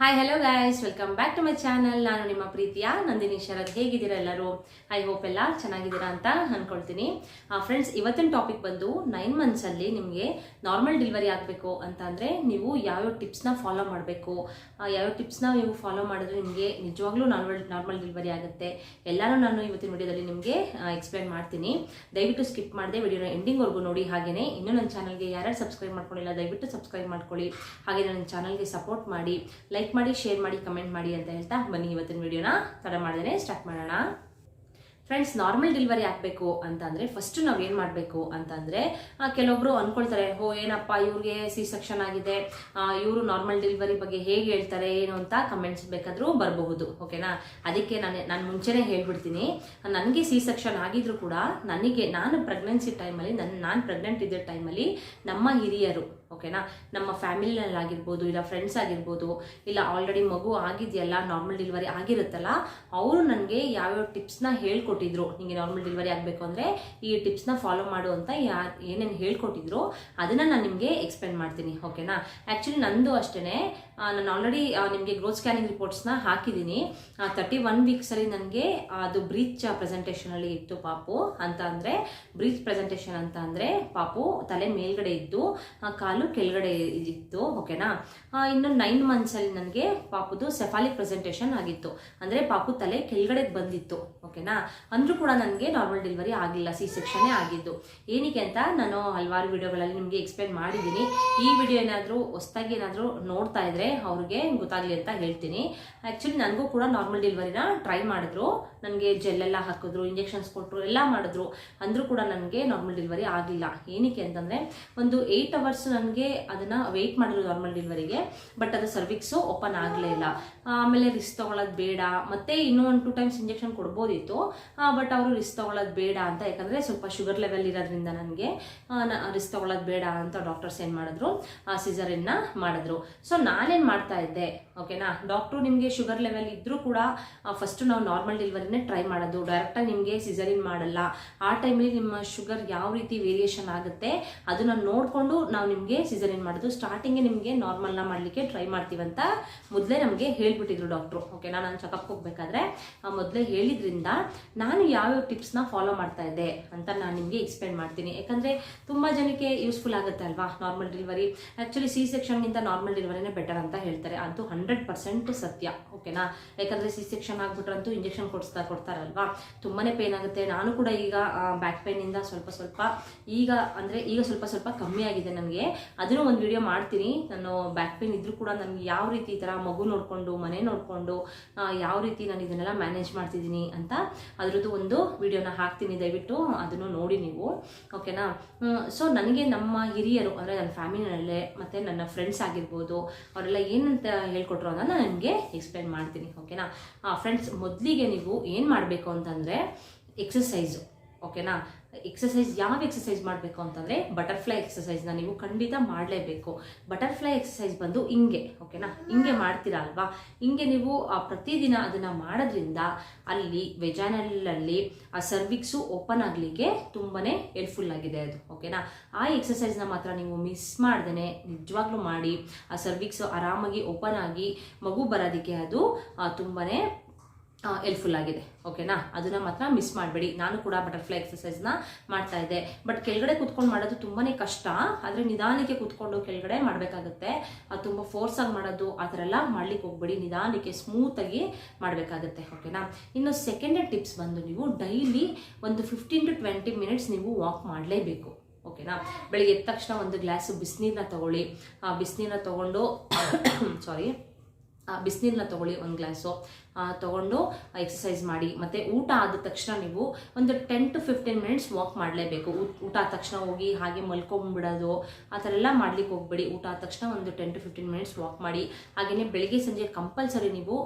Hi hello guys welcome back to my channel ನಾನು ನಿಮ್ಮ ಪ್ರೀತಿಯ ನಂದಿನಿ ಶರತ್. ಹೇಗಿದ್ದೀರಾ ಎಲ್ಲರೂ? ಐ ಹೋಪ್ ಎಲ್ಲ ಚೆನ್ನಾಗಿದ್ದೀರಾ ಅಂತ ಅನ್ಕೊಳ್ತೀನಿ. ಫ್ರೆಂಡ್ಸ್ ಇವತ್ತಿನ ಟಾಪಿಕ್ ಬಂದು ನೈನ್ ಮಂತ್ಸಲ್ಲಿ ನಿಮಗೆ ನಾರ್ಮಲ್ ಡೆಲಿವರಿ ಆಗಬೇಕು ಅಂತ ಅಂದರೆ ನೀವು ಯಾವ್ಯಾವ ಟಿಪ್ಸ್ನ ಫಾಲೋ ಮಾಡಬೇಕು? ಯಾವ್ಯಾವ ಟಿಪ್ಸ್ನ ನೀವು ಫಾಲೋ ಮಾಡಿದ್ರೆ ನಿಮಗೆ ನಿಜವಾಗ್ಲೂ ನಾರ್ಮಲ್ ನಾರ್ಮಲ್ ಡೆಲಿವರಿ ಆಗುತ್ತೆ? ಎಲ್ಲನೂ ನಾನು ಇವತ್ತಿನ ವಿಡಿಯೋದಲ್ಲಿ ನಿಮಗೆ ಎಕ್ಸ್ಪ್ಲೈನ್ ಮಾಡ್ತೀನಿ. ದಯವಿಟ್ಟು ಸ್ಕಿಪ್ ಮಾಡದೆ ವಿಡಿಯೋನ ಎಂಡಿಂಗ್ವರೆಗೂ ನೋಡಿ. ಹಾಗೆಯೇ ಇನ್ನೂ ನನ್ನ ಚಾನಲ್ಗೆ ಯಾರ್ಯಾರು ಸಬ್ಸ್ಕ್ರೈಬ್ ಮಾಡ್ಕೊಂಡಿಲ್ಲ, ದಯವಿಟ್ಟು ಸಬ್ಸ್ಕ್ರೈಬ್ ಮಾಡ್ಕೊಳ್ಳಿ. ಹಾಗೆ ನನ್ನ ಚಾನಲ್ಗೆ ಸಪೋರ್ಟ್ ಮಾಡಿ. ಲೈಕ್ ಮಾಡಿ ಶೇರ್ ಮಾಡಿ ಕಮೆಂಟ್ ಮಾಡಿ ಅಂತ ಹೇಳ್ತಾ ಬನ್ನಿ ಇವತ್ತಿನ ವಿಡಿಯೋನ ತಡ ಮಾಡಿದ್ರೆ ಸ್ಟಾರ್ಟ್ ಮಾಡೋಣ. ಫ್ರೆಂಡ್ಸ್ ನಾರ್ಮಲ್ ಡೆಲಿವರಿ ಆಗಬೇಕು ಅಂತಂದರೆ ಫಸ್ಟ್ ನಾವು ಏನು ಮಾಡಬೇಕು ಅಂತಂದರೆ ಕೆಲವೊಬ್ರು ಅಂದ್ಕೊಳ್ತಾರೆ ಓ ಏನಪ್ಪ ಇವ್ರಿಗೆ ಸಿ ಸೆಕ್ಷನ್ ಆಗಿದೆ ಇವರು ನಾರ್ಮಲ್ ಡೆಲಿವರಿ ಬಗ್ಗೆ ಹೇಗೆ ಹೇಳ್ತಾರೆ, ಏನು ಅಂತ ಕಮೆಂಟ್ಸ್ ಬೇಕಾದರೂ ಬರಬಹುದು ಓಕೆನಾ ಅದಕ್ಕೆ ನಾನು ನಾನು ಮುಂಚೆನೇ ಹೇಳ್ಬಿಡ್ತೀನಿ. ನನಗೆ ಸಿ ಸೆಕ್ಷನ್ ಆಗಿದ್ರು ಕೂಡ, ನನಗೆ, ನಾನು ಪ್ರೆಗ್ನೆನ್ಸಿ ಟೈಮಲ್ಲಿ ನನ್ನ ನಾನು ಪ್ರೆಗ್ನೆಂಟ್ ಇದ್ದ ಟೈಮಲ್ಲಿ ನಮ್ಮ ಹಿರಿಯರು ಓಕೆನಾ? ನಮ್ಮ ಫ್ಯಾಮಿಲಿನಲ್ಲಿ ಆಗಿರ್ಬೋದು, ಇಲ್ಲ ಫ್ರೆಂಡ್ಸ್ ಆಗಿರ್ಬೋದು, ಇಲ್ಲ ಆಲ್ರೆಡಿ ಮಗು ಆಗಿದೆಯಲ್ಲ ನಾರ್ಮಲ್ ಡೆಲಿವರಿ ಆಗಿರುತ್ತಲ್ಲ, ಅವರು ನನಗೆ ಯಾವ್ಯಾವ ಟಿಪ್ಸ್ನ ಹೇಳ್ಕೊಟ್ಟಿದ್ರು. ನಿಮಗೆ ನಾರ್ಮಲ್ ಡೆಲಿವರಿ ಆಗಬೇಕು ಅಂದರೆ ಈ ಟಿಪ್ಸ್ನ ಫಾಲೋ ಮಾಡು ಅಂತ ಯಾ, ಏನೇನು ಹೇಳ್ಕೊಟ್ಟಿದ್ರು, ಅದನ್ನು ನಾನು ನಿಮಗೆ ಎಕ್ಸ್ಪ್ಲೇನ್ ಮಾಡ್ತೀನಿ, ಓಕೆನಾ? ಆ್ಯಕ್ಚುಲಿ ನಂದು ಅಷ್ಟೇ ನಾನು ಆಲ್ರೆಡಿ ನಿಮಗೆ ಗ್ರೋತ್ ಸ್ಕ್ಯಾನಿಂಗ್ ರಿಪೋರ್ಟ್ಸ್ನ ಹಾಕಿದ್ದೀನಿ ತರ್ಟಿ ಒನ್ ವೀಕ್ಸಲ್ಲಿ ನನಗೆ ಅದು ಬ್ರೀಚ್ ಪ್ರೆಸೆಂಟೇಷನಲ್ಲಿ ಇತ್ತು ಪಾಪು. ಅಂತ ಅಂದರೆ ಬ್ರೀಚ್ ಪ್ರೆಸೆಂಟೇಷನ್ ಅಂತ ಅಂದರೆ ಪಾಪು ತಲೆ ಮೇಲ್ಗಡೆ ಇದ್ದು ಕಾಲು ಕೆಳಗಡೆ ಇತ್ತು ಓಕೆನಾ ಇನ್ನು ನೈನ್ ಮಂತ್ಸಲ್ಲಿ ನನಗೆ ಪಾಪುದು ಸೆಫಾಲಿಕ್ ಪ್ರೆಸೆಂಟೇಷನ್ ಆಗಿತ್ತು. ಅಂದರೆ ಪಾಪು ತಲೆ ಕೆಳಗಡೆ ಬಂದಿತ್ತು ಓಕೆನಾ ಅಂದರೂ ಕೂಡ ನನಗೆ ನಾರ್ಮಲ್ ಡೆಲಿವರಿ ಆಗಿಲ್ಲ ಸಿ ಸೆಕ್ಷನ್ನೇ ಆಗಿದ್ದು. ಏನಕ್ಕೆ ಅಂತ ನಾನು ಹಲವಾರು ವಿಡಿಯೋಗಳಲ್ಲಿ ನಿಮಗೆ ಎಕ್ಸ್ಪ್ಲೇನ್ ಮಾಡಿದ್ದೀನಿ. ಈ ವಿಡಿಯೋ ಏನಾದರೂ ಹೊಸ್ದಾಗಿ ಏನಾದರೂ ನೋಡ್ತಾ ಇದ್ರೆ ಅವ್ರಿಗೆ ಗೊತ್ತಾಗಲಿ ಅಂತ ಹೇಳ್ತೀನಿ. ಆ್ಯಕ್ಚುಲಿ ನನಗೂ ಕೂಡ ನಾರ್ಮಲ್ ಡೆಲಿವರಿನ ಟ್ರೈ ಮಾಡಿದ್ರು. ನನಗೆ ಜೆಲ್ಲೆಲ್ಲ ಹಾಕಿದ್ರು ಇಂಜೆಕ್ಷನ್ಸ್ ಕೊಟ್ಟರು ಎಲ್ಲ ಮಾಡಿದ್ರು. ಅಂದರೂ ಕೂಡ ನನಗೆ ನಾರ್ಮಲ್ ಡೆಲಿವರಿ ಆಗಲಿಲ್ಲ ಏನಕ್ಕೆ ಅಂತಂದರೆ, ಒಂದು ಏಯ್ಟ್ ಅವರ್ಸ್ ನನಗೆ ಅದನ್ನು ವೆಯ್ಟ್ ಮಾಡಿದ್ರು ನಾರ್ಮಲ್ ಡೆಲಿವರಿಗೆ ಬಟ್ ಅದು ಸರ್ವಿಕ್ಸು ಓಪನ್ ಆಗಲೇ ಇಲ್ಲ. ಆಮೇಲೆ ರಿಸ್ಕ್ ತೊಗೊಳ್ಳೋದು ಬೇಡ. ಮತ್ತೆ ಇನ್ನೂ ಒಂದು ಟೂ ಟೈಮ್ಸ್ ಇಂಜೆಕ್ಷನ್ ಕೊಡ್ಬೋದಿತ್ತು. ಬಟ್ ಅವರು ರಿಸ್ಕ್ ತೊಗೊಳ್ಳೋದು ಬೇಡ ಅಂತ, ಯಾಕಂದರೆ ಸ್ವಲ್ಪ ಶುಗರ್ ಲೆವೆಲ್ ಇರೋದ್ರಿಂದ ನನಗೆ ರಿಸ್ಕ್ ತೊಗೊಳ್ಳೋದು ಬೇಡ ಅಂತ ಡಾಕ್ಟರ್ಸ್ ಏನು ಮಾಡಿದ್ರು, ಆ ಸಿಸರನ್ನ ಮಾಡಿದ್ರು. ಸೊ ನಾನೇನು ಮಾಡ್ತಾ ಇದ್ದೆ ಓಕೆನಾ ಡಾಕ್ಟ್ರು ನಿಮಗೆ ಶುಗರ್ ಲೆವೆಲ್ ಇದ್ದರೂ ಕೂಡ ಫಸ್ಟು ನಾವು ನಾರ್ಮಲ್ ಡೆಲಿವರಿನೇ ಟ್ರೈ ಮಾಡೋದು. ಡೈರೆಕ್ಟಾಗಿ ನಿಮಗೆ ಸಿಸರಿನ್ ಮಾಡಲ್ಲ. ಆ ಟೈಮಲ್ಲಿ ನಿಮ್ಮ ಶುಗರ್ ಯಾವ ರೀತಿ ವೇರಿಯೇಷನ್ ಆಗುತ್ತೆ, ಅದನ್ನು ನೋಡಿಕೊಂಡು ನಾವು ನಿಮಗೆ ಸಿಸರಿನ್ ಮಾಡೋದು. ಸ್ಟಾರ್ಟಿಂಗೇ ನಿಮಗೆ ನಾರ್ಮಲ್ನ ಮಾಡಲಿಕ್ಕೆ ಟ್ರೈ ಮಾಡ್ತೀವಂತ ಮೊದಲೇ ನಮಗೆ ಹೇಳಿಬಿಟ್ಟಿದ್ರು ಡಾಕ್ಟ್ರು ಓಕೆನಾ ನಾನು ಚೆಕಪ್ ಹೋಗ್ಬೇಕಾದ್ರೆ ಮೊದಲೇ ಹೇಳಿದ್ರಿಂದ ನಾನು ಯಾವ್ಯಾವ ಟಿಪ್ಸ್ನ ಫಾಲೋ ಮಾಡ್ತಾ ಇದ್ದೆ ಅಂತ ನಾನು ನಿಮಗೆ ಎಕ್ಸ್ಪ್ಲೇನ್ ಮಾಡ್ತೀನಿ. ಯಾಕಂದರೆ ತುಂಬ ಜನಕ್ಕೆ ಯೂಸ್ಫುಲ್ ಆಗುತ್ತೆ ಅಲ್ವಾ ನಾರ್ಮಲ್ ಡೆಲಿವರಿ ಆ್ಯಕ್ಚುಲಿ ಸಿ ಸೆಕ್ಷನ್ಗಿಂತ ನಾರ್ಮಲ್ ಡೆಲಿವರಿನೇ ಬೆಟರ್ ಅಂತ ಹೇಳ್ತಾರೆ. ಅದು ಹಂಡ್ರೆಡ್ ಪರ್ಸೆಂಟ್ ಸತ್ಯ ಓಕೆನಾ ಯಾಕಂದರೆ ಸಿ ಸೆಕ್ಷನ್ ಇಂಜೆಕ್ಷನ್ ಕೊಡಿಸ್ತಾ ಕೊಡ್ತಾರಲ್ವಾ? ತುಂಬಾ ಪೇನ್ ಆಗುತ್ತೆ. ನಾನು ಕೂಡ ಈಗ ಬ್ಯಾಕ್ ಪೇನಿಂದ ಸ್ವಲ್ಪ ಸ್ವಲ್ಪ ಈಗ, ಅಂದರೆ ಈಗ ಸ್ವಲ್ಪ ಸ್ವಲ್ಪ ಕಮ್ಮಿ ಆಗಿದೆ ನನಗೆ. ಅದನ್ನು ಒಂದು ವಿಡಿಯೋ ಮಾಡ್ತೀನಿ. ನಾನು ಬ್ಯಾಕ್ ಪೇನ್ ಇದ್ರೂ ಕೂಡ ನನಗೆ ಯಾವ ರೀತಿ ಈ ಥರ ಮಗು ನೋಡಿಕೊಂಡು, ಮನೆ ನೋಡಿಕೊಂಡು ಯಾವ ರೀತಿ ನಾನು ಇದನ್ನೆಲ್ಲ ಮ್ಯಾನೇಜ್ ಮಾಡ್ತಿದ್ದೀನಿ ಅಂತ ಅದರದ್ದು ಒಂದು ವಿಡಿಯೋನ ಹಾಕ್ತೀನಿ. ದಯವಿಟ್ಟು ಅದನ್ನು ನೋಡಿ ನೀವು ಓಕೆನಾ ಸೊ ನನಗೆ ನಮ್ಮ ಹಿರಿಯರು, ಅಂದರೆ ನನ್ನ ಫ್ಯಾಮಿಲಿನಲ್ಲೇ ಮತ್ತು ನನ್ನ ಫ್ರೆಂಡ್ಸ್ ಆಗಿರ್ಬೋದು, ಅವರೆಲ್ಲ ಏನಂತ ಹೇಳ್ಕೊಟ್ರು ಅನ್ನೋದನ್ನ ನಾನು ನಿಮಗೆ ಎಕ್ಸ್ಪ್ಲೇನ್ ಮಾಡ್ತೀನಿ ಓಕೆನಾ ಫ್ರೆಂಡ್ಸ್ ಮೊದಲಿಗೆ ನೀವು ಏನು ಮಾಡಬೇಕು ಅಂತಂದರೆ ಎಕ್ಸಸೈಸು ಓಕೆನಾ ಎಕ್ಸಸೈಸ್ ಯಾವ ಎಕ್ಸಸೈಸ್ ಮಾಡಬೇಕು ಅಂತಂದರೆ ಬಟರ್ಫ್ಲೈ ಎಕ್ಸಸೈಸ್ನ ನೀವು ಖಂಡಿತ ಮಾಡಲೇಬೇಕು. ಬಟರ್ಫ್ಲೈ ಎಕ್ಸಸೈಸ್ ಬಂದು ಹಿಂಗೆ ಓಕೆನಾ ಹಿಂಗೆ ಮಾಡ್ತೀರಾ ಅಲ್ವಾ? ಹಿಂಗೆ ನೀವು ಪ್ರತಿದಿನ ಅದನ್ನು ಮಾಡೋದ್ರಿಂದ ಅಲ್ಲಿ ವೆಜಾನಲಲ್ಲಿ ಆ ಸರ್ವಿಕ್ಸು ಓಪನ್ ಆಗಲಿಕ್ಕೆ ತುಂಬಾ ಹೆಲ್ಪ್ಫುಲ್ ಆಗಿದೆ ಅದು ಓಕೆನಾ ಆ ಎಕ್ಸಸೈಸ್ನ ಮಾತ್ರ ನೀವು ಮಿಸ್ ಮಾಡ್ದೇ ನಿಜವಾಗ್ಲೂ ಮಾಡಿ, ಆ ಸರ್ವಿಕ್ಸು ಆರಾಮಾಗಿ ಓಪನ್ ಆಗಿ ಮಗು ಬರೋದಕ್ಕೆ ಅದು ತುಂಬಾ ಹೆಲ್ಪ್ಫುಲ್ ಆಗಿದೆ. ಓಕೆನಾ ಅದನ್ನ ಮಾತ್ರ ಮಿಸ್ ಮಾಡಬೇಡಿ. ನಾನು ಕೂಡ ಬಟರ್ಫ್ಲೈ ಎಕ್ಸಸೈಸ್ನ ಮಾಡ್ತಾ ಇದ್ದೆ. ಬಟ್ ಕೆಳಗಡೆ ಕುತ್ಕೊಂಡು ಮಾಡೋದು ತುಂಬಾ ಕಷ್ಟ. ಆದರೆ ನಿಧಾನಕ್ಕೆ ಕುತ್ಕೊಂಡು ಕೆಳಗಡೆ ಮಾಡಬೇಕಾಗುತ್ತೆ. ಅದು ತುಂಬ ಆಗಿ ಮಾಡೋದು, ಆ ಥರ ಎಲ್ಲ ಮಾಡ್ಲಿಕ್ಕೆ ಹೋಗ್ಬೇಡಿ. ನಿಧಾನಕ್ಕೆ ಸ್ಮೂತಾಗಿ ಮಾಡಬೇಕಾಗುತ್ತೆ. ಓಕೆನಾ ಇನ್ನು ಸೆಕೆಂಡ್ ಟಿಪ್ಸ್ ಬಂದು ನೀವು ಡೈಲಿ ಒಂದು ಫಿಫ್ಟೀನ್ ಟು ಟ್ವೆಂಟಿ ಮಿನಿಟ್ಸ್ ನೀವು ವಾಕ್ ಮಾಡಲೇಬೇಕು. ಓಕೆನಾ ಬೆಳಿಗ್ಗೆ ಎದ್ದ ತಕ್ಷಣ ಒಂದು ಗ್ಲಾಸು ಬಿಸಿನೀರನ್ನ ತಗೊಳ್ಳಿ. ಆ ಬಿಸಿನೀರನ್ನ ತಗೊಂಡು ಸಾರಿ ಬಿಸಿನೀರನ್ನ ತಗೊಳ್ಳಿ ಒಂದು ಗ್ಲಾಸು ತಗೊಂಡು ಎಕ್ಸಸೈಸ್ ಮಾಡಿ. ಮತ್ತು ಊಟ ಆದ ತಕ್ಷಣ ನೀವು ಒಂದು ten to fifteen minutes walk ಮಾಡಲೇಬೇಕು. ಊಟ ಆದ ತಕ್ಷಣ ಹೋಗಿ ಹಾಗೆ ಮಲ್ಕೊಂಬಿಡೋದು, ಆ ಥರ ಎಲ್ಲ ಮಾಡ್ಲಿಕ್ಕೆ ಹೋಗ್ಬೇಡಿ. ಊಟ ಆದ ತಕ್ಷಣ ಒಂದು ten to fifteen minutes walk ಮಾಡಿ. ಹಾಗೆಯೇ ಬೆಳಿಗ್ಗೆ ಸಂಜೆ ಕಂಪಲ್ಸರಿ ನೀವು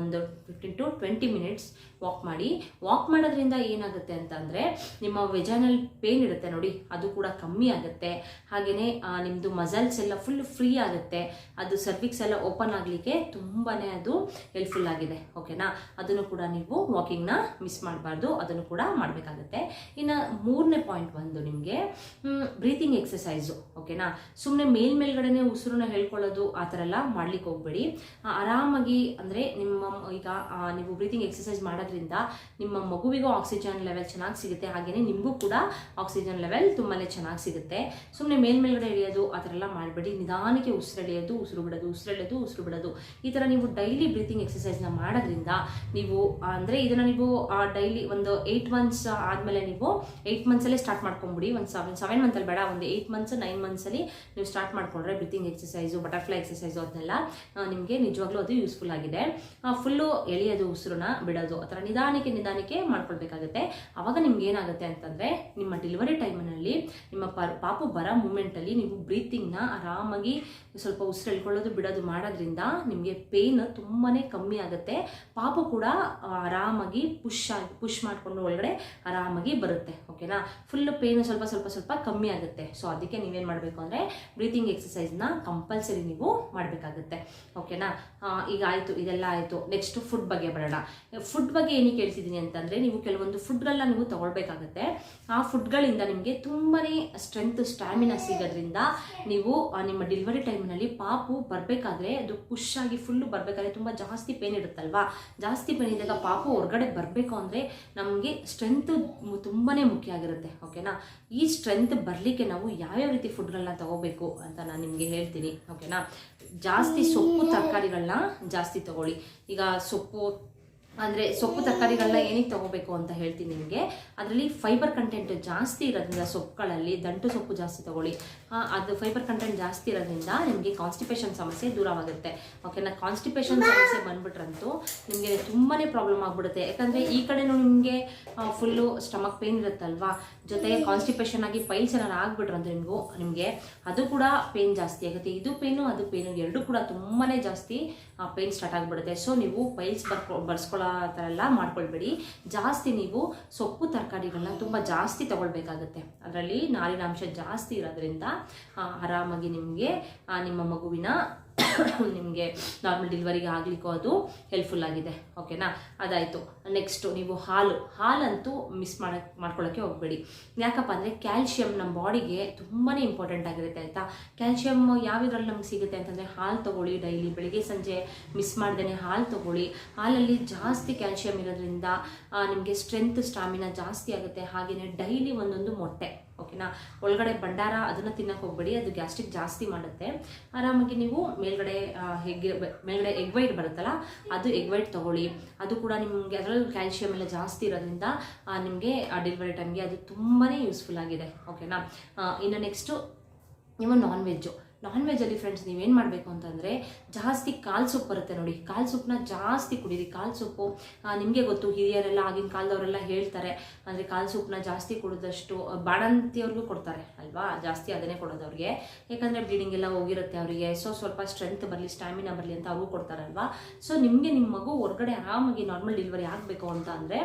ಒಂದು fifteen to twenty minutes walk ಮಾಡಿ. ವಾಕ್ ಮಾಡೋದ್ರಿಂದ ಏನಾಗುತ್ತೆ ಅಂತಂದರೆ ನಿಮ್ಮ ವೆಜಾನಲ್ ಪೇನ್ ಇರುತ್ತೆ ನೋಡಿ, ಅದು ಕೂಡ ಕಮ್ಮಿ ಆಗುತ್ತೆ. ಹಾಗೆಯೇ ನಿಮ್ಮದು ಮಸಲ್ಸ್ ಎಲ್ಲ ಫುಲ್ ಫ್ರೀ ಆಗುತ್ತೆ. ಅದು ಸರ್ವಿಕ್ಸ್ ಎಲ್ಲ ಓಪನ್ ಆಗಲಿಕ್ಕೆ ತುಂಬಾ ಅದು ಹೆಲ್ಪ್ಫುಲ್ ಆಗಿದೆ. ಓಕೆನಾ? ಅದನ್ನು ಕೂಡ ನೀವು ವಾಕಿಂಗ್ನ ಮಿಸ್ ಮಾಡಬಾರ್ದು. ಅದನ್ನು ಕೂಡ ಮಾಡಬೇಕಾಗುತ್ತೆ. ಇನ್ನು ಮೂರನೇ ಪಾಯಿಂಟ್ ಬಂದು ನಿಮಗೆ ಬ್ರೀತಿಂಗ್ ಎಕ್ಸಸೈಸು ಓಕೆನಾ? ಸುಮ್ಮನೆ ಮೇಲ್ಮೇಲ್ಗಡೆನೆ ಉಸಿರನ್ನ ಹೇಳ್ಕೊಳ್ಳೋದು, ಆ ಥರ ಎಲ್ಲ ಮಾಡ್ಲಿಕ್ಕೆ ಹೋಗ್ಬೇಡಿ. ಆರಾಮಾಗಿ ಅಂದರೆ ನಿಮ್ಮ, ಈಗ ನೀವು ಬ್ರೀತಿಂಗ್ ಎಕ್ಸಸೈಸ್ ಮಾಡೋದ್ರಿಂದ ನಿಮ್ಮ ಮಗುವಿಗೂ ಆಕ್ಸಿಜನ್ ಲೆವೆಲ್ ಚೆನ್ನಾಗಿ ಸಿಗುತ್ತೆ. ಹಾಗೆಯೇ ನಿಮಗೂ ಕೂಡ ಆಕ್ಸಿಜನ್ ಲೆವೆಲ್ ತುಂಬಾ ಚೆನ್ನಾಗಿ ಸಿಗುತ್ತೆ. ಸುಮ್ಮನೆ ಮೇಲ್ಮೇಲ್ಗಡೆ ಎಳೆಯೋದು, ಆ ಥರ ಎಲ್ಲ ಮಾಡಬೇಡಿ. ನಿಧಾನಕ್ಕೆ ಉಸಿರೆಳೆಯೋದು ಉಸಿರು ಬಿಡೋದು ಉಸಿರೆಳೆಯೋದು ಉಸಿರು ಬಿಡೋದು. ಈ ಥರ ನೀವು ಡೈಲಿ ಬ್ರೀತಿಂಗ್ ಎಕ್ಸಸೈಸ್ನ ಮಾಡೋದ್ರಿಂದ ನೀವು, ಅಂದರೆ ಇದನ್ನು ನೀವು ಡೈಲಿ ಒಂದು ಏಯ್ಟ್ ಮಂತ್ಸ್ ಆದಮೇಲೆ ನೀವು ಏಯ್ಟ್ ಮಂತ್ಸಲ್ಲೇ ಸ್ಟಾರ್ಟ್ ಮಾಡ್ಕೊಂಬಿಡಿ. ಒಂದು ಸೆವೆನ್ ಸೆವೆನ್ ಮಂತಲ್ಲಿ ಬೇಡ, ಒಂದು ಏಯ್ಟ್ ಮಂತ್ಸ್ ನೈನ್ ಮಂತ್ಸಲ್ಲಿ ನೀವು ಸ್ಟಾರ್ಟ್ ಮಾಡ್ಕೊಂಡ್ರೆ ಬ್ರೀತಿಂಗ್ ಎಕ್ಸಸೈಸು ಬಟರ್ಫ್ಲೈ ಎಕ್ಸಸೈಸು ಅದನ್ನೆಲ್ಲ ನಿಮಗೆ ನಿಜವಾಗ್ಲೂ ಅದು ಯೂಸ್ಫುಲ್ ಆಗಿದೆ. ಫುಲ್ಲು ಎಳೆಯೋದು, ಉಸಿರನ್ನ ಬಿಡೋದು, ಆ ನಿಧಾನಕ್ಕೆ ನಿಧಾನಕ್ಕೆ ಮಾಡ್ಕೊಳ್ಬೇಕಾಗುತ್ತೆ. ಆವಾಗ ನಿಮ್ಗೆ ಏನಾಗುತ್ತೆ ಅಂತಂದರೆ, ನಿಮ್ಮ ಡೆಲಿವರಿ ಟೈಮಿನಲ್ಲಿ ನಿಮ್ಮ ಪರ್, ಪಾಪು ಬರೋ ಮೂಮೆಂಟಲ್ಲಿ ನೀವು ಬ್ರೀತಿಂಗ್ನ ಆರಾಮಾಗಿ ಸ್ವಲ್ಪ ಉಸಿರು ಎಳ್ಕೊಳ್ಳೋದು ಬಿಡೋದು ಮಾಡೋದ್ರಿಂದ ನಿಮಗೆ ಪೇನ್ ತುಂಬಾ ಕಮ್ಮಿ ಆಗುತ್ತೆ. ಪಾಪು ಕೂಡ ಆರಾಮಾಗಿ ಪುಷ್ ಆಗಿ ಪುಷ್ ಮಾಡಿಕೊಂಡು ಒಳಗಡೆ ಆರಾಮಾಗಿ ಬರುತ್ತೆ ಓಕೆನಾ ಫುಲ್ ಪೇನ್ ಸ್ವಲ್ಪ ಸ್ವಲ್ಪ ಸ್ವಲ್ಪ ಕಮ್ಮಿ ಆಗುತ್ತೆ. ಸೊ ಅದಕ್ಕೆ ನೀವೇನು ಮಾಡಬೇಕು ಅಂದರೆ ಬ್ರೀತಿಂಗ್ ಎಕ್ಸಸೈಸ್ನ ಕಂಪಲ್ಸರಿ ನೀವು ಮಾಡಬೇಕಾಗುತ್ತೆ ಓಕೆನಾ ಈಗ ಆಯಿತು, ಇದೆಲ್ಲ ಆಯಿತು. ನೆಕ್ಸ್ಟ್ ಫುಡ್ ಬಗ್ಗೆ ಬರೋಣ. ಫುಡ್ ಬಗ್ಗೆ ಏನಕ್ಕೆ ಹೇಳ್ತಿದ್ದೀನಿ ಅಂತಂದರೆ, ನೀವು ಕೆಲವೊಂದು ಫುಡ್ಗಳನ್ನ ನೀವು ತಗೊಳ್ಬೇಕಾಗುತ್ತೆ. ಆ ಫುಡ್ಗಳಿಂದ ನಿಮಗೆ ತುಂಬಾ ಸ್ಟ್ರೆಂತ್ ಸ್ಟ್ಯಾಮಿನಾ ಸಿಗೋದ್ರಿಂದ ನೀವು ನಿಮ್ಮ ಡೆಲಿವರಿ ಟೈಮ್ನಲ್ಲಿ ಪಾಪು ಬರಬೇಕಾದ್ರೆ, ಅದು ಪುಷ್ ಆಗಿ ಫುಲ್ಲು ಬರಬೇಕಾದ್ರೆ ತುಂಬ ಜಾಸ್ತಿ ಪೇನ್ ಇರುತ್ತಲ್ವಾ? ಜಾಸ್ತಿ ಬೆಳೆದಾಗ ಪಾಪು ಹೊರಗಡೆ ಬರಬೇಕು ಅಂದರೆ ನಮಗೆ ಸ್ಟ್ರೆಂತ್ ತುಂಬಾ ಮುಖ್ಯ ಆಗಿರುತ್ತೆ ಓಕೆನಾ ಈ ಸ್ಟ್ರೆಂತ್ ಬರಲಿಕ್ಕೆ ನಾವು ಯಾವ್ಯಾವ ರೀತಿ ಫುಡ್ಗಳನ್ನ ತಗೋಬೇಕು ಅಂತ ನಾನು ನಿಮಗೆ ಹೇಳ್ತೀನಿ ಓಕೆನಾ ಜಾಸ್ತಿ ಸೊಪ್ಪು ತರಕಾರಿಗಳನ್ನ ಜಾಸ್ತಿ ತಗೊಳ್ಳಿ. ಈಗ ಸೊಪ್ಪು ಅಂದರೆ ಸೊಪ್ಪು ತರಕಾರಿಗಳನ್ನ ಏನಕ್ಕೆ ತಗೋಬೇಕು ಅಂತ ಹೇಳ್ತೀನಿ ನಿಮಗೆ. ಅದರಲ್ಲಿ ಫೈಬರ್ ಕಂಟೆಂಟ್ ಜಾಸ್ತಿ ಇರೋದ್ರಿಂದ ಸೊಪ್ಪುಗಳಲ್ಲಿ ದಂಟು ಸೊಪ್ಪು ಜಾಸ್ತಿ ತಗೊಳ್ಳಿ. ಅದು ಫೈಬರ್ ಕಂಟೆಂಟ್ ಜಾಸ್ತಿ ಇರೋದ್ರಿಂದ ನಿಮಗೆ ಕಾನ್ಸ್ಟಿಪೇಷನ್ ಸಮಸ್ಯೆ ದೂರವಾಗುತ್ತೆ. ಓಕೆನಾ ಕಾನ್ಸ್ಟಿಪೇಷನ್ ಸಮಸ್ಯೆ ಬಂದ್ಬಿಟ್ರಂತೂ ನಿಮಗೆ ತುಂಬಾ ಪ್ರಾಬ್ಲಮ್ ಆಗಿಬಿಡುತ್ತೆ. ಯಾಕಂದರೆ ಈ ಕಡೆನೂ ನಿಮಗೆ ಫುಲ್ಲು ಸ್ಟಮಕ್ ಪೇನ್ ಇರುತ್ತಲ್ವಾ? ಜೊತೆಗೆ ಕಾನ್ಸ್ಟಿಪೇಷನ್ ಆಗಿ ಪೈಲ್ಸ್ ಏನಾರು ಆಗ್ಬಿಟ್ರಂದ್ರೆ ನಿಮಗೂ, ನಿಮಗೆ ಅದು ಕೂಡ ಪೇನ್ ಜಾಸ್ತಿ ಆಗುತ್ತೆ. ಇದು ಪೇನು ಅದು ಪೇನು ಎರಡು ಕೂಡ ತುಂಬಾ ಜಾಸ್ತಿ ಪೇನ್ ಸ್ಟಾರ್ಟ್ ಆಗಿಬಿಡುತ್ತೆ. ಸೊ ನೀವು ಪೈಲ್ಸ್ ಬರ್ಕೊ ಬರ್ಸ್ಕೊಳ್ಳೋ ಥರ ಎಲ್ಲ ಮಾಡ್ಕೊಳ್ಬೇಡಿ. ಜಾಸ್ತಿ ನೀವು ಸೊಪ್ಪು, ತರಕಾರಿಗಳನ್ನ ತುಂಬ ಜಾಸ್ತಿ ತಗೊಳ್ಬೇಕಾಗುತ್ತೆ. ಅದರಲ್ಲಿ ನಾರಿನಾಂಶ ಜಾಸ್ತಿ ಇರೋದ್ರಿಂದ ಆರಾಮಾಗಿ ನಿಮಗೆ ನಿಮ್ಮ ಮಗುವಿನ ನಿಮಗೆ ನಾರ್ಮಲ್ ಡಿಲ್ವರಿಗೆ ಆಗಲಿಕ್ಕೂ ಅದು ಹೆಲ್ಪ್ಫುಲ್ ಆಗಿದೆ. ಓಕೆನಾ ಅದಾಯಿತು. ನೆಕ್ಸ್ಟು ನೀವು ಹಾಲು. ಹಾಲಂತೂ ಮಿಸ್ ಮಾಡಕ್ಕೆ ಮಾಡ್ಕೊಳ್ಳೋಕ್ಕೆ ಹೋಗಬೇಡಿ. ಯಾಕಪ್ಪ ಅಂದರೆ ಕ್ಯಾಲ್ಶಿಯಂ ನಮ್ಮ ಬಾಡಿಗೆ ತುಂಬಾ ಇಂಪಾರ್ಟೆಂಟ್ ಆಗಿರುತ್ತೆ ಆಯಿತಾ? ಕ್ಯಾಲ್ಶಿಯಮ್ ಯಾವಿದ್ರಲ್ಲಿ ನಮ್ಗೆ ಸಿಗುತ್ತೆ ಅಂತಂದರೆ ಹಾಲು ತೊಗೊಳ್ಳಿ ಡೈಲಿ ಬೆಳಿಗ್ಗೆ, ಸಂಜೆ ಮಿಸ್ ಮಾಡ್ದೇ ಹಾಲು ತೊಗೊಳ್ಳಿ. ಹಾಲಲ್ಲಿ ಜಾಸ್ತಿ ಕ್ಯಾಲ್ಶಿಯಂ ಇರೋದ್ರಿಂದ ನಿಮಗೆ ಸ್ಟ್ರೆಂತ್ ಸ್ಟಾಮಿನಾ ಜಾಸ್ತಿ ಆಗುತ್ತೆ. ಹಾಗೆಯೇ ಡೈಲಿ ಒಂದೊಂದು ಮೊಟ್ಟೆ. ಓಕೆನಾ? ಒಳಗಡೆ ಭಂಡಾರ, ಅದನ್ನು ತಿನ್ನಕ್ಕೆ ಹೋಗ್ಬೇಡಿ, ಅದು ಗ್ಯಾಸ್ಟ್ರಿಕ್ ಜಾಸ್ತಿ ಮಾಡುತ್ತೆ. ಆರಾಮಾಗಿ ನೀವು ಮೇಲ್ಗಡೆ ಹೆಗ್ ಮೇಲ್ಗಡೆ ಎಗ್ ವೈಟ್ ಬರುತ್ತಲ್ಲ, ಅದು ಎಗ್ ವೈಟ್ ತಗೊಳ್ಳಿ. ಅದು ಕೂಡ ನಿಮಗೆ ಅದರಲ್ಲೂ ಕ್ಯಾಲ್ಶಿಯಂ ಎಲ್ಲ ಜಾಸ್ತಿ ಇರೋದ್ರಿಂದ ನಿಮಗೆ ಡೆಲಿವರಿ ಟೈಮ್ಗೆ ಅದು ತುಂಬಾ ಯೂಸ್ಫುಲ್ ಆಗಿದೆ. ಓಕೆನಾ? ಇನ್ನು ನೆಕ್ಸ್ಟು ನೀವು ನಾನ್ ವೆಜ್ಜು ನಾನ್ ವೆಜ್ಜಲ್ಲಿ ಫ್ರೆಂಡ್ಸ್ ನೀವೇನು ಮಾಡಬೇಕು ಅಂತಂದರೆ ಜಾಸ್ತಿ ಕಾಲು ಸೊಪ್ಪು ಬರುತ್ತೆ ನೋಡಿ. ಕಾಲು ಸೊಪ್ಪನ್ನ ಜಾಸ್ತಿ ಕುಡೀರಿ. ಕಾಲು ಸೊಪ್ಪು ನಿಮಗೆ ಗೊತ್ತು, ಹಿರಿಯರೆಲ್ಲ ಆಗಿನ ಕಾಲದವರೆಲ್ಲ ಹೇಳ್ತಾರೆ. ಅಂದರೆ ಕಾಲು ಸೊಪ್ಪನ್ನ ಜಾಸ್ತಿ ಕುಡಿದಷ್ಟು ಬಾಣಂತಿಯವ್ರಿಗೂ ಕೊಡ್ತಾರೆ ಅಲ್ವಾ? ಜಾಸ್ತಿ ಅದನ್ನೇ ಕೊಡೋದು ಅವ್ರಿಗೆ ಯಾಕಂದರೆ ಬ್ಲೀಡಿಂಗ್ ಎಲ್ಲ ಹೋಗಿರುತ್ತೆ ಅವರಿಗೆ. ಸೊ ಸ್ವಲ್ಪ ಸ್ಟ್ರೆಂತ್ ಬರಲಿ ಸ್ಟ್ಯಾಮಿನಾ ಬರಲಿ ಅಂತ ಅವ್ರಿಗೂ ಕೊಡ್ತಾರಲ್ವಾ? ಸೊ ನಿಮಗೆ ನಿಮ್ಮ ಮಗು ಹೊರಗಡೆ ಆರಾಮಾಗಿ ನಾರ್ಮಲ್ ಡೆಲಿವರಿ ಆಗಬೇಕು ಅಂತ ಅಂದರೆ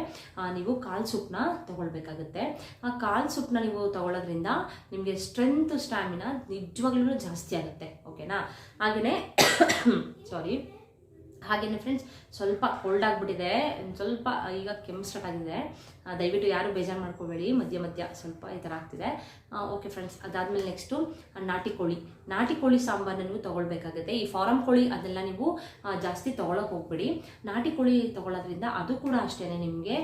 ನೀವು ಕಾಲು ಸೊಪ್ಪನ್ನ ತೊಗೊಳ್ಬೇಕಾಗುತ್ತೆ. ಆ, ಕಾಲು ಸೊಪ್ಪನ್ನ ನೀವು ತಗೊಳ್ಳೋದ್ರಿಂದ ನಿಮಗೆ ಸ್ಟ್ರೆಂತ್ ಸ್ಟ್ಯಾಮಿನಾ ನಿಜವಾಗ್ಲೂ ಜಾಸ್ತಿ ಆಗುತ್ತೆ ಓಕೆನಾ ಹಾಗೆಯೇ ಸಾರಿ ಹಾಗೆಯೇ ಫ್ರೆಂಡ್ಸ್ ಸ್ವಲ್ಪ ಕೋಲ್ಡ್ ಆಗಿಬಿಟ್ಟಿದೆ, ಸ್ವಲ್ಪ ಈಗ ಕೆಮ್ಮು ಸ್ಟಾರ್ಟ್ ಆಗಿದೆ. ದಯವಿಟ್ಟು ಯಾರು ಬೇಜಾರು ಮಾಡ್ಕೋಬೇಡಿ, ಮಧ್ಯ ಮಧ್ಯ ಸ್ವಲ್ಪ ಈ ಥರ ಆಗ್ತಿದೆ. ಓಕೆ ಫ್ರೆಂಡ್ಸ್ ಅದಾದಮೇಲೆ ನೆಕ್ಸ್ಟು ನಾಟಿ ಕೋಳಿ. ನಾಟಿ ಕೋಳಿ ಸಾಂಬಾರನ್ನ ನೀವು ತೊಗೊಳ್ಬೇಕಾಗುತ್ತೆ. ಈ ಫಾರಮ್ ಕೋಳಿ ಅದೆಲ್ಲ ನೀವು ಜಾಸ್ತಿ ತೊಗೊಳಕ್ಕೆ ಹೋಗ್ಬೇಡಿ. ನಾಟಿ ಕೋಳಿ ತೊಗೊಳೋದ್ರಿಂದ ಅದು ಕೂಡ ಅಷ್ಟೇ ನಿಮಗೆ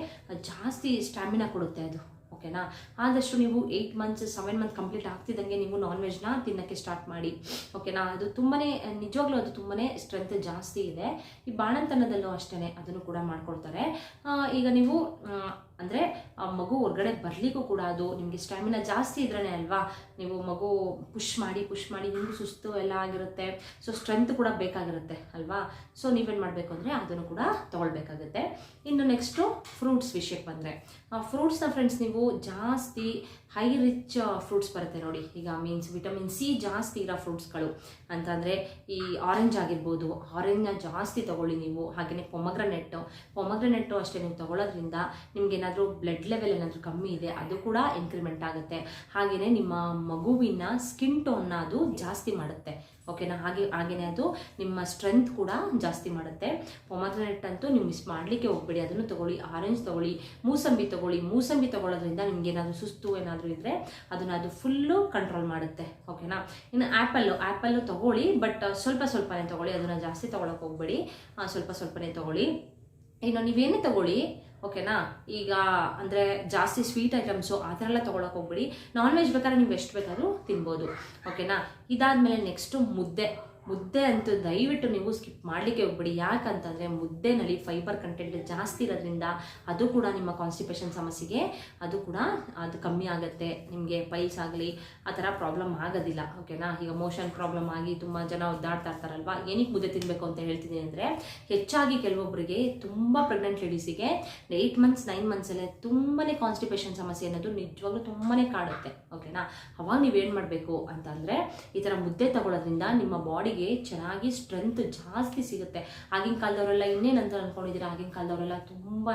ಜಾಸ್ತಿ ಸ್ಟ್ಯಾಮಿನಾ ಕೊಡುತ್ತೆ ಅದು. ಓಕೆನಾ? ಆದಷ್ಟು ನೀವು eight months seven month complete ಆಗ್ತಿದ್ದಂಗೆ ನೀವು ನಾನ್ ವೆಜ್ನ ತಿನ್ನೋಕ್ಕೆ ಸ್ಟಾರ್ಟ್ ಮಾಡಿ. ಓಕೆನಾ? ಅದು ತುಂಬಾ ನಿಜವಾಗ್ಲೂ ಅದು ತುಂಬಾ ಸ್ಟ್ರೆಂತ್ ಜಾಸ್ತಿ ಇದೆ. ಈ ಬಾಣಂತನದಲ್ಲೂ ಅಷ್ಟೇ ಅದನ್ನು ಕೂಡ ಮಾಡ್ಕೊಳ್ತಾರೆ. ಈಗ ನೀವು ಅಂದರೆ ಮಗು ಹೊರಗಡೆ ಬರಲಿಕ್ಕೂ ಕೂಡ ಅದು ನಿಮಗೆ ಸ್ಟ್ಯಾಮಿನಾ ಜಾಸ್ತಿ ಇದ್ರೇ ಅಲ್ವಾ? ನೀವು ಮಗು ಪುಷ್ ಮಾಡಿ ಪುಷ್ ಮಾಡಿ, ನಿಮಗೂ ಸುಸ್ತು ಎಲ್ಲ ಆಗಿರುತ್ತೆ. ಸೊ ಸ್ಟ್ರೆಂತ್ ಕೂಡ ಬೇಕಾಗಿರುತ್ತೆ ಅಲ್ವಾ? ಸೊ ನೀವೇನು ಮಾಡಬೇಕು ಅಂದರೆ ಅದನ್ನು ಕೂಡ ತೊಗೊಳ್ಬೇಕಾಗುತ್ತೆ. ಇನ್ನು ನೆಕ್ಸ್ಟು ಫ್ರೂಟ್ಸ್ ವಿಷಯಕ್ಕೆ ಬಂದರೆ. ಫ್ರೂಟ್ಸ್ನ ಫ್ರೆಂಡ್ಸ್ ನೀವು ಜಾಸ್ತಿ ಹೈ ರಿಚ್ ಫ್ರೂಟ್ಸ್ ಬರುತ್ತೆ ನೋಡಿ. ಈಗ ಮೀನ್ಸ್ ವಿಟಮಿನ್ ಸಿ ಜಾಸ್ತಿ ಇರೋ ಫ್ರೂಟ್ಸ್ಗಳು ಅಂತಂದರೆ ಈ ಆರೆಂಜ್ ಆಗಿರ್ಬೋದು ಆರೆಂಜ್ನ ಜಾಸ್ತಿ ತಗೊಳ್ಳಿ ನೀವು. ಹಾಗೆಯೇ ಪೊಮಗ್ರನೆಟ್ಟು ಪೊಮಗ್ರನೆಟ್ಟು ಅಷ್ಟೇ ನೀವು ತಗೊಳ್ಳೋದ್ರಿಂದ ನಿಮ್ಗೆ ಏನಾದರೂ ಬ್ಲಡ್ ಲೆವೆಲ್ ಏನಾದರೂ ಕಮ್ಮಿ ಇದೆ, ಅದು ಕೂಡ ಇನ್ಕ್ರಿಮೆಂಟ್ ಆಗುತ್ತೆ. ಹಾಗೆಯೇ ನಿಮ್ಮ ಮಗುವಿನ ಸ್ಕಿನ್ ಟೋನ್ನ ಅದು ಜಾಸ್ತಿ ಮಾಡುತ್ತೆ. ಓಕೆನಾ ಹಾಗೆ ಹಾಗೆಯೇ ಅದು ನಿಮ್ಮ ಸ್ಟ್ರೆಂತ್ ಕೂಡ ಜಾಸ್ತಿ ಮಾಡುತ್ತೆ. ಪೊಮಾಗ್ರನೇಟ್ ಅಂತೂ ನೀವು ಮಿಸ್ ಮಾಡಲಿಕ್ಕೆ ಹೋಗ್ಬೇಡಿ. ಅದನ್ನು ತಗೊಳ್ಳಿ ಆರೆಂಜ್ ತಗೊಳ್ಳಿ, ಮೂಸಂಬಿ ತಗೊಳ್ಳಿ. ಮೂಸಂಬಿ ತೊಗೊಳ್ಳೋದ್ರಿಂದ ನಿಮ್ಗೆ ಏನಾದರೂ ಸುಸ್ತು ಏನಾದರೂ ಇದ್ದರೆ ಅದನ್ನು ಅದು ಫುಲ್ಲು ಕಂಟ್ರೋಲ್ ಮಾಡುತ್ತೆ. ಓಕೆನಾ ಇನ್ನು ಆ್ಯಪಲ್ಲು ಆ್ಯಪಲ್ಲು ತಗೊಳ್ಳಿ ಬಟ್ ಸ್ವಲ್ಪ ಸ್ವಲ್ಪನೇ ತಗೊಳ್ಳಿ. ಅದನ್ನು ಜಾಸ್ತಿ ತೊಗೊಳಕ್ಕೆ ಹೋಗ್ಬೇಡಿ. ಸ್ವಲ್ಪ ಸ್ವಲ್ಪನೇ ತಗೊಳ್ಳಿ. ಇನ್ನು ನೀವೇನೇ ತಗೊಳ್ಳಿ ಓಕೆನಾ? ಈಗ ಅಂದರೆ ಜಾಸ್ತಿ ಸ್ವೀಟ್ ಐಟಮ್ಸು ಆ ಥರ ಎಲ್ಲ ತೊಗೊಳಕ್ಕೆ ಹೋಗ್ಬಿಡಿ. ನಾನ್ ವೆಜ್ ಬೇಕಾದ್ರೆ ನೀವು ಎಷ್ಟು ಬೇಕಾದರೂ ತಿನ್ಬೋದು. ಓಕೆನಾ? ಇದಾದಮೇಲೆ ನೆಕ್ಸ್ಟು ಮುದ್ದೆ. ಮುದ್ದೆ ಅಂತೂ ದಯವಿಟ್ಟು ನೀವು ಸ್ಕಿಪ್ ಮಾಡಲಿಕ್ಕೆ ಹೋಗ್ಬಿಡಿ. ಯಾಕಂತಂದರೆ ಮುದ್ದೆನಲ್ಲಿ ಫೈಬರ್ ಕಂಟೆಂಟ್ ಜಾಸ್ತಿ ಇರೋದ್ರಿಂದ ಅದು ಕೂಡ ನಿಮ್ಮ ಕಾನ್ಸ್ಟಿಪೇಷನ್ ಸಮಸ್ಯೆಗೆ ಅದು ಕೂಡ ಅದು ಕಮ್ಮಿ ಆಗುತ್ತೆ. ನಿಮಗೆ ಪೈಲ್ಸ್ ಆಗಲಿ, ಆ ಥರ ಪ್ರಾಬ್ಲಮ್ ಆಗೋದಿಲ್ಲ. ಓಕೆನಾ ಈಗ ಮೋಷನ್ ಪ್ರಾಬ್ಲಮ್ ಆಗಿ ತುಂಬ ಜನ ಒದ್ದಾಡ್ತಾ ಇರ್ತಾರಲ್ವಾ? ಏನಕ್ಕೆ ಮುದ್ದೆ ತಿನ್ನಬೇಕು ಅಂತ ಹೇಳ್ತೀನಿ ಅಂದರೆ, ಹೆಚ್ಚಾಗಿ ಕೆಲವೊಬ್ಬರಿಗೆ ತುಂಬ ಪ್ರೆಗ್ನೆಂಟ್ ಲೇಡೀಸಿಗೆ ಏಯ್ಟ್ ಮಂತ್ಸ್ ನೈನ್ ಮಂತ್ಸಲ್ಲೇ ತುಂಬಾ ಕಾನ್ಸ್ಟಿಪೇಷನ್ ಸಮಸ್ಯೆ ಅನ್ನೋದು ನಿಜವಾಗ್ಲೂ ತುಂಬಾ ಕಾಡುತ್ತೆ. ಓಕೆನಾ ಅವಾಗ ನೀವೇನು ಮಾಡಬೇಕು ಅಂತಂದರೆ, ಈ ಥರ ಮುದ್ದೆ ತಗೊಳ್ಳೋದ್ರಿಂದ ನಿಮ್ಮ ಬಾಡಿಗೆ ಚೆನ್ನಾಗಿ ಸ್ಟ್ರೆಂತ್ ಜಾಸ್ತಿ ಸಿಗುತ್ತೆ. ಆಗಿನ ಕಾಲದವರೆಲ್ಲ ಇನ್ನೇನು ಅಂತ ಅನ್ಕೊಂಡಿದ್ದೀರಾ? ಆಗಿನ ಕಾಲದವರೆಲ್ಲ ತುಂಬಾ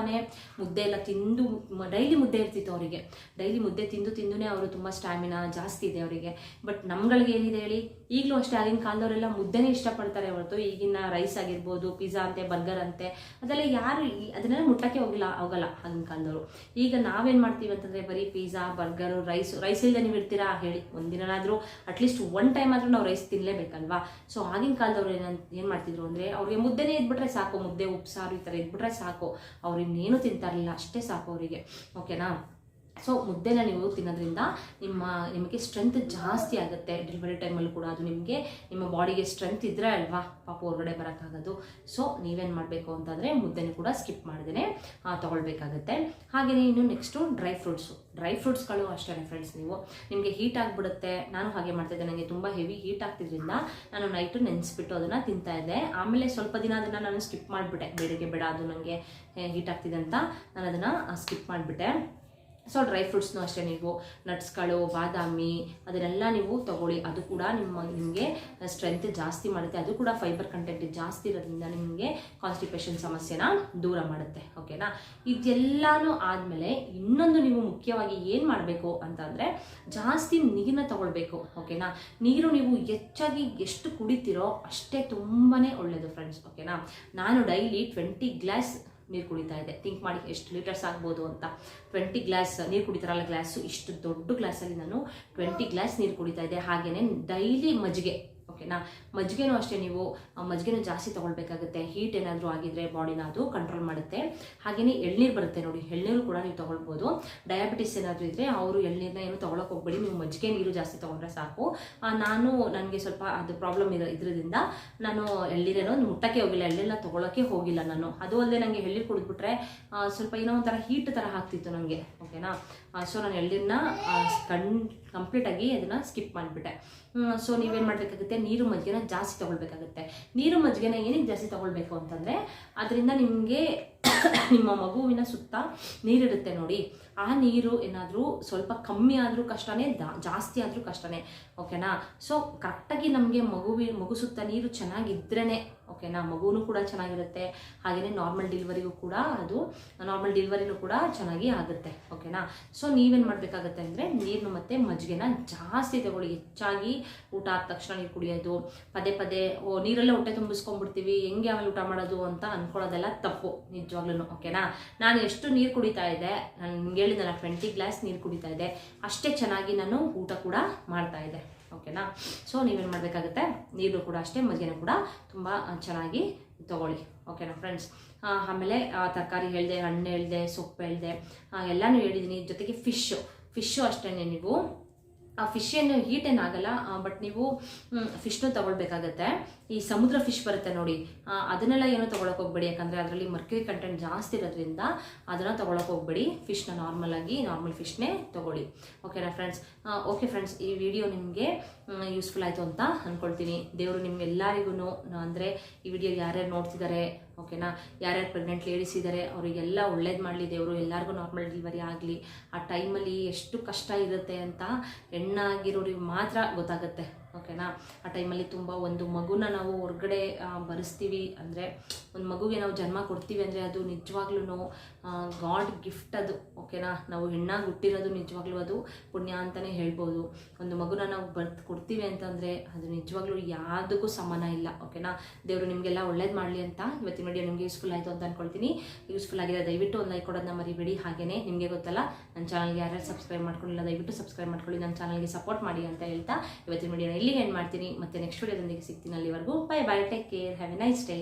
ಮುದ್ದೆ ಎಲ್ಲ ತಿಂದು ಡೈಲಿ ಮುದ್ದೆ ಇರ್ತಿತ್ತು ಅವರಿಗೆ. ಡೈಲಿ ಮುದ್ದೆ ತಿಂದು ತಿಂದುನೇ ಅವರು ತುಂಬ ಸ್ಟ್ಯಾಮಿನಾ ಜಾಸ್ತಿ ಇದೆ ಅವರಿಗೆ. ಬಟ್ ನಮ್ಗಳಿಗೆ ಏನಿದೆ ಹೇಳಿ? ಈಗಲೂ ಅಷ್ಟೇ ಆಗಿನ ಕಾಲದವರೆಲ್ಲ ಮುದ್ದೆನೇ ಇಷ್ಟಪಡ್ತಾರೆ ಹೊರತು ಈಗಿನ ರೈಸ್ ಆಗಿರ್ಬೋದು ಪಿಜ್ಜಾ ಅಂತೆ ಬರ್ಗರ್ ಅಂತೆ, ಅದೆಲ್ಲ ಯಾರು ಅದನ್ನೆಲ್ಲ ಮುಟ್ಟಕ್ಕೆ ಹೋಗಿಲ್ಲ, ಹೋಗಲ್ಲ ಆಗಿನ ಕಾಲದವರು. ಈಗ ನಾವೇನು ಮಾಡ್ತೀವಿ ಅಂತಂದರೆ ಬರೀ ಪಿಜ್ಜಾ ಬರ್ಗರು ರೈಸ್ ರೈಸ್ ಇಲ್ಲದೆ ನೀವು ಇರ್ತೀರಾ ಹೇಳಿ. ಒಂದಿನಾದರೂ ಅಟ್ಲೀಸ್ಟ್ ಒನ್ ಟೈಮ್ ಆದರೂ ನಾವು ರೈಸ್ ತಿನ್ನಲೇಬೇಕಲ್ವಾ ಸೊ ಆಗಿನ ಕಾಲದವ್ರು ಏನಂತ ಏನು ಮಾಡ್ತಿದ್ರು ಅಂದರೆ ಅವ್ರಿಗೆ ಮುದ್ದೆನೇ ಇದ್ಬಿಟ್ರೆ ಸಾಕು, ಮುದ್ದೆ ಉಪ್ಸಾರು ಈ ಥರ ಇದ್ಬಿಟ್ರೆ ಸಾಕು. ಅವ್ರು ಇನ್ನೇನು ತಿಂತಾರಲಿಲ್ಲ ಅಷ್ಟೇ ಸಾಕು ಅವರಿಗೆ. ಓಕೆನಾ ಸೊ ಮುದ್ದೆನ ನೀವು ತಿನ್ನೋದ್ರಿಂದ ನಿಮ್ಮ, ನಿಮಗೆ ಸ್ಟ್ರೆಂತ್ ಜಾಸ್ತಿ ಆಗುತ್ತೆ. ಡೆಲಿವರಿ ಟೈಮಲ್ಲಿ ಕೂಡ ಅದು ನಿಮಗೆ, ನಿಮ್ಮ ಬಾಡಿಗೆ ಸ್ಟ್ರೆಂತ್ ಇದ್ದರೆ ಅಲ್ವಾ? ಪಾಪ ಹೊರಗಡೆ ಬರೋಕ್ಕಾಗೋದು. ಸೊ ನೀವೇನು ಮಾಡಬೇಕು ಅಂತಂದರೆ ಮುದ್ದೆನೂ ಕೂಡ ಸ್ಕಿಪ್ ಮಾಡ್ದೇ ತೊಗೊಳ್ಬೇಕಾಗತ್ತೆ. ಹಾಗೆಯೇ ಇನ್ನು ನೆಕ್ಸ್ಟು ಡ್ರೈ ಫ್ರೂಟ್ಸು ಡ್ರೈ ಫ್ರೂಟ್ಸ್ಗಳು ಅಷ್ಟೇ ಫ್ರೆಂಡ್ಸ್ ನೀವು. ನಿಮಗೆ ಹೀಟ್ ಆಗಿಬಿಡುತ್ತೆ. ನಾನು ಹಾಗೆ ಮಾಡ್ತಿದ್ದೆ ನನಗೆ ತುಂಬ ಹೆವಿ ಹೀಟ್ ಆಗ್ತಿದ್ರಿಂದ ನಾನು ನೈಟು ನೆನೆಸ್ಬಿಟ್ಟು ಅದನ್ನು ತಿಂತಾ ಇದ್ದೆ. ಆಮೇಲೆ ಸ್ವಲ್ಪ ದಿನ ಅದನ್ನು ನಾನು ಸ್ಕಿಪ್ ಮಾಡಿಬಿಟ್ಟೆ. ಬೇರೆಗೆ ಬೇಡ ಅದು ನನಗೆ ಹೀಟ್ ಆಗ್ತಿದೆ ಅಂತ. ನಾನು ಅದನ್ನು ಸ್ಕಿಪ್ ಮಾಡಿಬಿಟ್ಟೆ. ಸೊ ಡ್ರೈ ಫ್ರೂಟ್ಸ್ನು ಅಷ್ಟೇ ನೀವು ನಟ್ಸ್ಗಳು ಬಾದಾಮಿ, ಅದನ್ನೆಲ್ಲ ನೀವು ತಗೊಳ್ಳಿ. ಅದು ಕೂಡ ನಿಮ್ಮ, ನಿಮಗೆ ಸ್ಟ್ರೆಂತ್ ಜಾಸ್ತಿ ಮಾಡುತ್ತೆ. ಅದು ಕೂಡ ಫೈಬರ್ ಕಂಟೆಂಟ್ ಜಾಸ್ತಿ ಇರೋದ್ರಿಂದ ನಿಮಗೆ ಕಾನ್ಸ್ಟಿಪೇಷನ್ ಸಮಸ್ಯೆನ ದೂರ ಮಾಡುತ್ತೆ. ಓಕೆನಾ ಇದೆಲ್ಲಾನು ಆದಮೇಲೆ ಇನ್ನೊಂದು ನೀವು ಮುಖ್ಯವಾಗಿ ಏನು ಮಾಡಬೇಕು ಅಂತಂದರೆ ಜಾಸ್ತಿ ನೀರನ್ನ ತಗೊಳ್ಬೇಕು. ಓಕೆನಾ ನೀರು ನೀವು ಹೆಚ್ಚಾಗಿ ಎಷ್ಟು ಕುಡಿತೀರೋ ಅಷ್ಟೇ ತುಂಬಾ ಒಳ್ಳೆಯದು ಫ್ರೆಂಡ್ಸ್ ಓಕೆನಾ ನಾನು ಡೈಲಿ ಟ್ವೆಂಟಿ ಗ್ಲಾಸ್ ನೀರು ಕುಡಿತಾ ಇದೆ. ಥಿಂಕ್ ಮಾಡಿ ಎಷ್ಟು ಲೀಟರ್ಸ್ ಆಗ್ಬೋದು ಅಂತ. ಟ್ವೆಂಟಿ ಗ್ಲಾಸ್ ನೀರು ಕುಡಿತಾರಲ್ಲ ಗ್ಲಾಸು ಇಷ್ಟು ದೊಡ್ಡ ಗ್ಲಾಸಲ್ಲಿ ನಾನು ಟ್ವೆಂಟಿ ಗ್ಲಾಸ್ ನೀರು ಕುಡಿತಾ ಇದ್ದೆ ಹಾಗೆಯೇ ಡೈಲಿ ಮಜ್ಜಿಗೆ. ಓಕೆನಾ ಮಜ್ಜಿಗೆನೂ ಅಷ್ಟೇ ನೀವು ಮಜ್ಜಿಗೆನ ಜಾಸ್ತಿ ತೊಗೊಳ್ಬೇಕಾಗುತ್ತೆ. ಹೀಟ್ ಏನಾದರೂ ಆಗಿದ್ರೆ ಬಾಡಿನ ಅದು ಕಂಟ್ರೋಲ್ ಮಾಡುತ್ತೆ. ಹಾಗೆಯೇ ಎಳ್ನೀರು ಬರುತ್ತೆ ನೋಡಿ, ಎಳ್ನೀರು ಕೂಡ ನೀವು ತೊಗೊಳ್ಬೋದು. ಡಯಾಬಿಟಿಸ್ ಏನಾದರೂ ಇದ್ದರೆ ಅವರು ಎಳ್ನೀರನ್ನ ಏನು ತೊಗೊಳಕ್ಕೆ ಹೋಗ್ಬೇಡಿ, ನೀವು ಮಜ್ಜಿಗೆ ನೀರು ಜಾಸ್ತಿ ತೊಗೊಂಡ್ರೆ ಸಾಕು. ನಾನು, ನನಗೆ ಸ್ವಲ್ಪ ಅದು ಪ್ರಾಬ್ಲಮ್ ಇರೋ ಇದರಿಂದ ನಾನು ಎಳ್ನೀರೇನೋ ಮುಟ್ಟಕ್ಕೆ ಹೋಗಿಲ್ಲ ಎಳ್ಳೆಲ್ಲ ತೊಗೊಳಕ್ಕೆ ಹೋಗಿಲ್ಲ ನಾನು. ಅದು ಅಲ್ಲದೆ ನನಗೆ ಎಳ್ನೀರು ಕುಡಿದ್ಬಿಟ್ರೆ ಸ್ವಲ್ಪ ಏನೋ ಒಂಥರ ಹೀಟ್ ಥರ ಆಗ್ತಿತ್ತು ನನಗೆ ಓಕೆನಾ ಸೊ ನಾನು ಎಳ್ನೀರನ್ನ ಕಣ್ ಕಂಪ್ಲೀಟಾಗಿ ಅದನ್ನು ಸ್ಕಿಪ್ ಮಾಡಿಬಿಟ್ಟೆ. ಸೊ ನೀವೇನು ಮಾಡಬೇಕಾಗುತ್ತೆ? ನೀರು ಮಜ್ಜಿಗೆನ ಜಾಸ್ತಿ ತೊಗೊಳ್ಬೇಕಾಗುತ್ತೆ. ನೀರು ಮಜ್ಜಿಗೆನ ಏನಕ್ಕೆ ಜಾಸ್ತಿ ತೊಗೊಳ್ಬೇಕು ಅಂತಂದರೆ, ಅದರಿಂದ ನಿಮಗೆ ನಿಮ್ಮ ಮಗುವಿನ ಸುತ್ತ ನೀರಿರುತ್ತೆ ನೋಡಿ. ಆ ನೀರು ಏನಾದರೂ ಸ್ವಲ್ಪ ಕಮ್ಮಿ ಆದರೂ ಕಷ್ಟನೇ ಜಾಸ್ತಿ ಆದರೂ ಕಷ್ಟನೇ, ಓಕೆನಾ? ಸೊ ಕರೆಕ್ಟಾಗಿ ನಮಗೆ ಮಗುವಿ, ಮಗು ಸುತ್ತ ನೀರು ಚೆನ್ನಾಗಿದ್ರೇ ಓಕೆನಾ? ಮಗುನೂ ಕೂಡ ಚೆನ್ನಾಗಿರುತ್ತೆ. ಹಾಗೆಯೇ ನಾರ್ಮಲ್ ಡಿಲ್ವರಿಗೂ ಕೂಡ ಅದು ನಾರ್ಮಲ್ ಡಿಲ್ವರಿನೂ ಕೂಡ ಚೆನ್ನಾಗಿ ಆಗುತ್ತೆ, ಓಕೆನಾ? ಸೊ ನೀವೇನು ಮಾಡಬೇಕಾಗತ್ತೆ ಅಂದರೆ ನೀರನ್ನು ಮತ್ತು ಮಜ್ಜಿಗೆನ ಜಾಸ್ತಿ ತಗೊಳ್ಳಿ. ಹೆಚ್ಚಾಗಿ ಊಟ ಆದ ತಕ್ಷಣ ನೀರು ಕುಡಿಯೋದು, ಪದೇ ಪದೇ, ಓ, ನೀರಲ್ಲೇ ಹೊಟ್ಟೆ ತುಂಬಿಸ್ಕೊಂಡ್ಬಿಡ್ತೀವಿ, ಹೆಂಗೆ ಆಮೇಲೆ ಊಟ ಮಾಡೋದು ಅಂತ ಅಂದ್ಕೊಳ್ಳೋದೆಲ್ಲ ತಪ್ಪು ನಿಜವಾಗ್ಲೂ ಓಕೆನಾ? ನಾನು ಎಷ್ಟು ನೀರು ಕುಡಿತಾ ಇದ್ದೆ ನಾನು ಹೇಳಿದ್ನಲ್ಲ ಟ್ವೆಂಟಿ ಗ್ಲಾಸ್ ನೀರು ಕುಡಿತಾ ಇದೆ. ಅಷ್ಟೇ ಚೆನ್ನಾಗಿ ನಾನು ಊಟ ಕೂಡ ಮಾಡ್ತಾ ಇದ್ದೆ ಓಕೆನಾ ಸೊ ನೀವೇನು ಮಾಡಬೇಕಾಗುತ್ತೆ? ನೀರು ಕೂಡ ಅಷ್ಟೇ, ಮಜ್ಜಿಗೆನೂ ಕೂಡ ತುಂಬ ಚೆನ್ನಾಗಿ ತಗೊಳ್ಳಿ. ಓಕೆನಾ ಫ್ರೆಂಡ್ಸ್ ಆಮೇಲೆ ತರಕಾರಿ ಹೇಳಿದೆ, ಹಣ್ಣು ಹೇಳಿದೆ, ಸೊಪ್ಪು ಹೇಳಿದೆ ಎಲ್ಲನೂ ಹೇಳಿದ್ದೀನಿ ಜೊತೆಗೆ ಫಿಶ್ಶು ಫಿಶ್ಶು ಅಷ್ಟೇ ನೀವು ಆ ಫಿಶ್ ಏನು ಹೀಟ್ ಏನಾಗಲ್ಲ ಬಟ್ ನೀವು ಫಿಶ್ನು ತಗೊಳ್ಬೇಕಾಗತ್ತೆ. ಈ ಸಮುದ್ರ ಫಿಶ್ ಬರುತ್ತೆ ನೋಡಿ. ಅದನ್ನೆಲ್ಲ ಏನೂ ತೊಗೊಳಕ್ಕೆ ಹೋಗ್ಬೇಡಿ, ಯಾಕಂದರೆ ಅದರಲ್ಲಿ ಮರ್ಕ್ಯೂರಿ ಕಂಟೆಂಟ್ ಜಾಸ್ತಿ ಇರೋದ್ರಿಂದ ಅದನ್ನು ತೊಗೊಳಕ್ಕೆ ಹೋಗ್ಬೇಡಿ. ಫಿಶ್ನ ನಾರ್ಮಲ್ ಆಗಿ ನಾರ್ಮಲ್ ಫಿಶ್ನೇ ತೊಗೊಳ್ಳಿ. ಓಕೆನಾ ಫ್ರೆಂಡ್ಸ್ ಓಕೆ ಫ್ರೆಂಡ್ಸ್ ಈ ವಿಡಿಯೋ ನಿಮಗೆ ಯೂಸ್ಫುಲ್ ಆಯಿತು ಅಂತ ಅಂದ್ಕೊಳ್ತೀನಿ ದೇವರು ನಿಮ್ಗೆಲ್ಲರಿಗೂ ಅಂದರೆ ಈ ವಿಡಿಯೋ ಯಾರ್ಯಾರು ನೋಡ್ತಿದ್ದಾರೆ ಓಕೆನಾ? ಯಾರ್ಯಾರು ಪ್ರೆಗ್ನೆಂಟ್ ಲೇಡೀಸ್ ಇದ್ದಾರೆ ಅವರಿಗೆಲ್ಲ ಒಳ್ಳೇದು ಮಾಡಲಿ ದೇವರು, ಎಲ್ಲರಿಗೂ ನಾರ್ಮಲ್ ಡೆಲಿವರಿ ಆಗಲಿ. ಆ ಟೈಮಲ್ಲಿ ಎಷ್ಟು ಕಷ್ಟ ಇರುತ್ತೆ ಅಂತ ಹೆಣ್ಣಾಗಿರೋರಿಗೆ ಮಾತ್ರ ಗೊತ್ತಾಗುತ್ತೆ. ಓಕೆನಾ? ಆ ಟೈಮಲ್ಲಿ ತುಂಬ ಒಂದು ಮಗುನ ನಾವು ಹೊರಗಡೆ ಬರೆಸ್ತೀವಿ ಅಂದರೆ ಒಂದು ಮಗುಗೆ ನಾವು ಜನ್ಮ ಕೊಡ್ತೀವಿ ಅಂದರೆ ಅದು ನಿಜವಾಗ್ಲೂ ಗಾಡ್ ಗಿಫ್ಟ್ ಅದು, ಓಕೆನಾ? ನಾವು ಹೆಣ್ಣಾಗಿ ಹುಟ್ಟಿರೋದು ನಿಜವಾಗ್ಲೂ ಅದು ಪುಣ್ಯ ಅಂತಲೇ ಹೇಳ್ಬೋದು. ಒಂದು ಮಗುನ ನಾವು ಬರ್ತ್ ಕೊಡ್ತೀವಿ ಅಂತಂದರೆ ಅದು ನಿಜವಾಗ್ಲೂ ಯಾವುದಕ್ಕೂ ಸಮಾನ ಇಲ್ಲ, ಓಕೆನಾ? ದೇವರು ನಿಮಗೆಲ್ಲ ಒಳ್ಳೇದು ಮಾಡಲಿ ಅಂತ ಇವತ್ತಿನ ವಿಡಿಯೋ ನಿಮಗೆ ಯೂಸ್ಫುಲ್ ಆಯಿತು ಅಂತ ಅಂದ್ಕೊಳ್ತೀನಿ ಯೂಸ್ಫುಲ್ ಆಗಿದೆ ದಯವಿಟ್ಟು ಒಂದು ಲೈಕ್ ಕೊಡೋದನ್ನ ಮರಿಬೇಡಿ. ಹಾಗೆಯೇ ನಿಮಗೆ ಗೊತ್ತಲ್ಲ ನನ್ನ ಚಾನಲ್ಗೆ ಯಾರ್ಯಾರು ಸಬ್ಸ್ಕ್ರೈಬ್ ಮಾಡ್ಕೊಂಡಿಲ್ಲ, ದಯವಿಟ್ಟು ಸಬ್ಸ್ಕ್ರೈಬ್ ಮಾಡ್ಕೊಳ್ಳಿ. ನನ್ನ ಚಾನಲ್ಗೆ ಸಪೋರ್ಟ್ ಮಾಡಿ ಅಂತ ಹೇಳ್ತಾ ಇವತ್ತಿನ ವಿಡಿಯೋನ ಇಲ್ಲಿಗೆ ಎಂಡ್ ಮಾಡ್ತೀನಿ ಮತ್ತೆ ನೆಕ್ಸ್ಟ್ ವಿಡಿಯೋದೊಂದಿಗೆ ಸಿಗ್ತೀನಿ ಅಲ್ಲಿವರೆಗೂ. Bye bye take care have a nice day